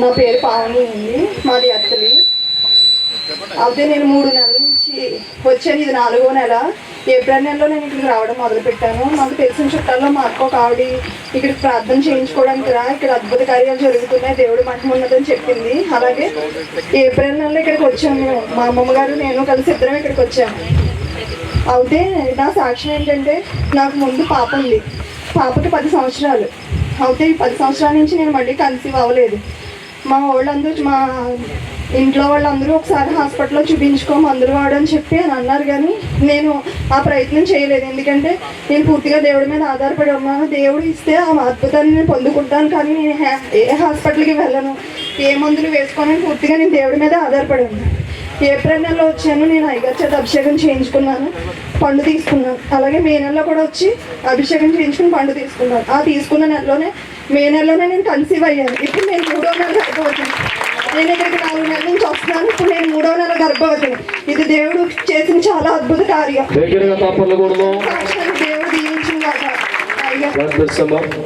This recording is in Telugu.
నా పేరు పావని అండి మాది అత్తలి. అయితే నేను మూడు నెలల నుంచి వచ్చాను ఇది నాలుగో నెల. ఏప్రిల్ నెలలో నేను ఇక్కడికి రావడం మొదలుపెట్టాను. నాకు మాకు తెలిసిన చుట్టాల్లో మా అక్క ఒక ఆవిడ ఇక్కడికి ప్రార్థన చేయించుకోవడానికి రా ఇక్కడ అద్భుత కార్యాలు జరుగుతున్నాయి దేవుడు మఠం ఉన్నదని చెప్పింది. అలాగే ఏప్రిల్ నెలలో ఇక్కడికి వచ్చాము మేము. మా అమ్మమ్మ గారు నేను కలిసి ఇద్దరం ఇక్కడికి వచ్చాము అయితే నా సాక్ష్యం ఏంటంటే నాకు ముందు పాప ఉంది. పాపకి పది సంవత్సరాలు. అయితే ఈ పది సంవత్సరాల నుంచి నేను మళ్ళీ కన్సీవ్ అవ్వలేదు. మా వాళ్ళందరూ మా ఇంట్లో వాళ్ళందరూ ఒకసారి హాస్పిటల్లో చూపించుకో మందులు వాడని చెప్పి అని అన్నారు కానీ నేను ఆ ప్రయత్నం చేయలేదు. ఎందుకంటే నేను పూర్తిగా దేవుడి మీద ఆధారపడి ఉన్నాను. దేవుడు ఇస్తే ఆ అద్భుతాన్ని నేను పొందుకుంటాను కానీ నేను ఏ హాస్పిటల్కి వెళ్ళను ఏ మందులు వేసుకోనని పూర్తిగా నేను దేవుడి మీద ఆధారపడి ఉన్నాను. ఏప్రిల్ నెలలో వచ్చాను నేను అయ్యగారి చేత అభిషేకం చేయించుకున్నాను పండు తీసుకున్నాను. అలాగే మే నెలలో కూడా వచ్చి అభిషేకం చేయించుకుని పండు తీసుకున్నాను. ఆ తీసుకున్న నెలలోనే మే నెలలోనే నేను కన్సీవ్ అయ్యాను. ఇప్పుడు నేను మూడో నెల గర్భవతిని నేను ఇక్కడికి నాలుగు నెలల నుంచి వస్తున్నాను. ఇప్పుడు నేను మూడో నెల గర్భవతిని ఇది దేవుడు చేసిన చాలా అద్భుత కార్యం. దేవుడు దీవించిన అయ్యా.